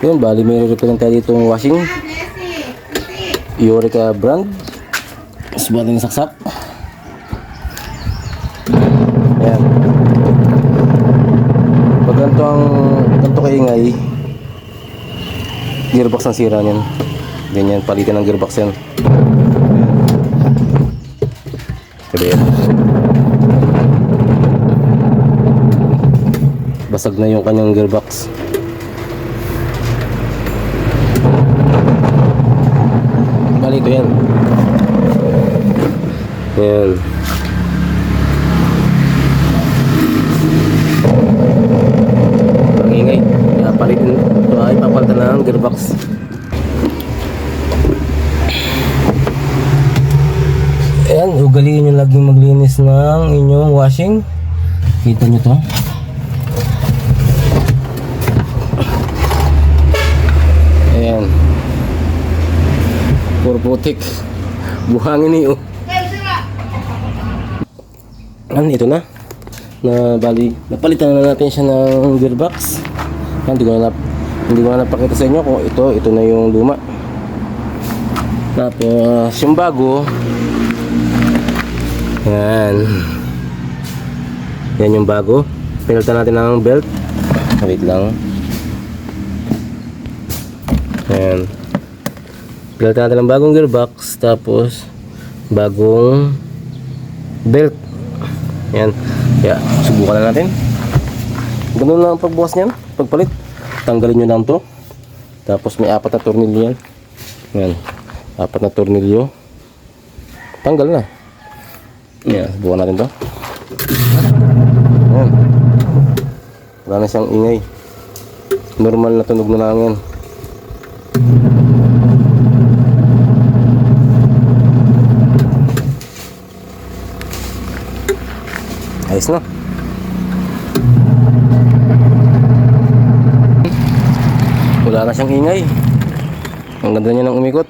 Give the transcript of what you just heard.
Yun, bali may repair tayo dito ng washing. Eureka brand. Bali ng saksak. Ayan. Pag ganito ang ganito kaingay, gearbox ang sira niyan. Ganyan, palitan ng gearbox yan. Sabi yan. Basag na yung kanyang gearbox. Bali ito yan. Yan. Ang ingay. Kaya palitin ito ay papalitan na ang gearbox. Ayan, ugaliin nyo laging maglinis ng inyong washing. Kita nyo to. Ayan. Puro putik. Buhangin niyo. Ano, ito na. Na bali, napalitan na natin siya ng gearbox. Yan, hindi ko na, hindi ko na napakita sa inyo kung ito, ito na yung luma. Tapos, yung bago, yan. Yan yung bago. Pinalitan natin ng belt. Wait lang. Ayan. Pinalitan natin ng bagong gearbox. Tapos, bagong belt. Yan. Kaya, subukan na natin. Ganun lang ang pagbukas niyan. Pagpalit. Tanggalin nyo lang to. Tapos, may apat na tornilyo yan. Yan. Apat na tornilyo. Tanggal na. Yan. Subukan natin to. Yan. Wala na siyang ingay. Normal na tunog na lang yan. Ayos na. Wala na siyang ingay. Ang ganda niya ng umikot.